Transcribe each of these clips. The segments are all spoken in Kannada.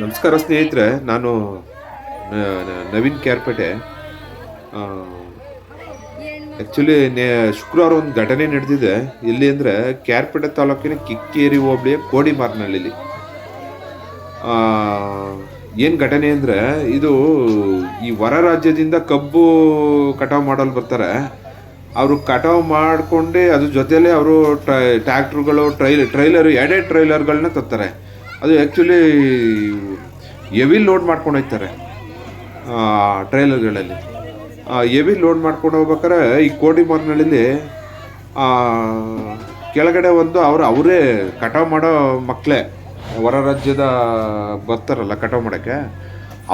ನಮಸ್ಕಾರ ಸ್ನೇಹಿತರೆ, ನಾನು ನವೀನ್ ಕ್ಯಾರ್ಪೇಟೆ. ಆ್ಯಕ್ಚುಲಿ ನೇ, ಶುಕ್ರವಾರ ಒಂದು ಘಟನೆ ನಡೆದಿದೆ. ಎಲ್ಲಿ ಅಂದರೆ ಕ್ಯಾರ್ಪೇಟೆ ತಾಲೂಕಿನ ಕಿಕ್ಕೇರಿ ಹೋಬಳಿಯ ಕೋಡಿಮಾರ್ನಳ್ಳಿಲಿ. ಏನು ಘಟನೆ ಅಂದರೆ ಇದು ಈ ಹೊರ ರಾಜ್ಯದಿಂದ ಕಬ್ಬು ಕಟಾವು ಮಾಡಲು ಬರ್ತಾರೆ. ಅವರು ಕಟಾವು ಮಾಡಿಕೊಂಡೇ ಅದ್ರ ಜೊತೆಯಲ್ಲೇ ಅವರು ಟ್ರ್ಯಾಕ್ಟ್ರುಗಳು, ಟ್ರೈಲ್, ಟ್ರೈಲರು ಎರಡೇ ಟ್ರೈಲರ್ಗಳನ್ನ ತರ್ತಾರೆ. ಅದು ಆ್ಯಕ್ಚುಲಿ ಹೆವಿ ಲೋಡ್ ಮಾಡ್ಕೊಂಡು ಹೋಗ್ತಾರೆ ಟ್ರೈಲರ್ಗಳಲ್ಲಿ ಹೆವಿ ಲೋಡ್ ಮಾಡ್ಕೊಂಡು ಹೋಗ್ಬೇಕಾರೆ ಈ ಕೋಡಿ ಮಾರ್ನಳ್ಳಿಲಿ ಕೆಳಗಡೆ ಒಂದು ಅವರು, ಅವರೇ ಕಟಾವು ಮಾಡೋ ಮಕ್ಕಳೇ ಹೊರ ರಾಜ್ಯದ ಬರ್ತಾರಲ್ಲ ಕಟಾವು ಮಾಡೋಕ್ಕೆ,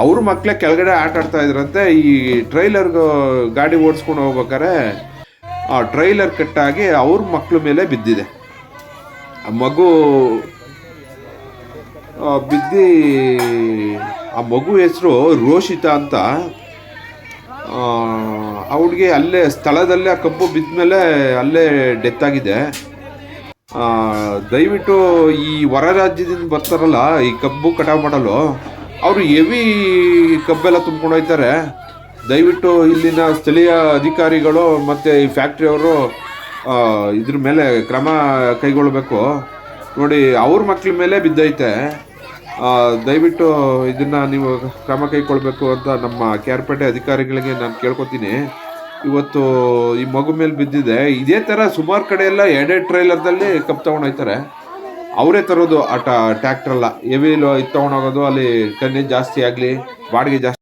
ಅವ್ರ ಮಕ್ಕಳೇ ಕೆಳಗಡೆ ಆಟ ಆಡ್ತಾ ಇದ್ರಂತೆ, ಈ ಟ್ರೈಲರ್ಗೆ ಗಾಡಿ ಓಡಿಸ್ಕೊಂಡು ಹೋಗ್ಬೇಕಾರೆ ಆ ಟ್ರೈಲರ್ ಕಟ್ಟಾಗಿ ಅವ್ರ ಮಕ್ಕಳ ಮೇಲೆ ಬಿದ್ದಿದೆ. ಮಗು ಬಿದ್ದಿ ಆ ಮಗು ಹೆಸರು ರೋಷಿತ ಅಂತ. ಅವಳಿಗೆ ಅಲ್ಲೇ ಸ್ಥಳದಲ್ಲೇ ಆ ಕಬ್ಬು ಬಿದ್ದ ಮೇಲೆ ಅಲ್ಲೇ ಡೆತ್ ಆಗಿದೆ. ದಯವಿಟ್ಟು ಈ ಹೊರ ರಾಜ್ಯದಿಂದ ಬರ್ತಾರಲ್ಲ, ಈ ಕಬ್ಬು ಕಟಾವು ಮಾಡಲು, ಅವರು ಹೆವಿ ಕಬ್ಬೆಲ್ಲ ತುಂಬ್ಕೊಂಡು ಹೋಗ್ತಾರೆ. ದಯವಿಟ್ಟು ಇಲ್ಲಿನ ಸ್ಥಳೀಯ ಅಧಿಕಾರಿಗಳು ಮತ್ತು ಈ ಫ್ಯಾಕ್ಟ್ರಿಯವರು ಇದ್ರ ಮೇಲೆ ಕ್ರಮ ಕೈಗೊಳ್ಳಬೇಕು. ನೋಡಿ, ಅವ್ರ ಮಕ್ಳ ಮೇಲೆ ಬಿದ್ದೈತೆ. ದಯವಿಟ್ಟು ಇದನ್ನ ನೀವು ಕ್ರಮ ಕೈಗೊಳ್ಬೇಕು ಅಂತ ನಮ್ಮ ಕೆಆರ್ಪೇಟೆ ಅಧಿಕಾರಿಗಳಿಗೆ ನಾನು ಕೇಳ್ಕೊತೀನಿ. ಇವತ್ತು ಈ ಮಗು ಮೇಲೆ ಬಿದ್ದಿದೆ. ಇದೇ ಥರ ಸುಮಾರು ಕಡೆ ಎಲ್ಲ ಎರಡೇ ಟ್ರೈಲರ್ದಲ್ಲಿ ಕಪ್ ತೊಗೊಂಡೋಗ್ತಾರೆ ಅವರೇ ತರೋದು ಆ ಟ್ಯಾಕ್ಟ್ರಲ್ಲ ಹೆವಿ ಇದು ತೊಗೊಂಡೋಗೋದು ಅಲ್ಲಿ ಕಣ್ಣಿ ಜಾಸ್ತಿ ಆಗಲಿ, ಬಾಡಿಗೆ ಜಾಸ್ತಿ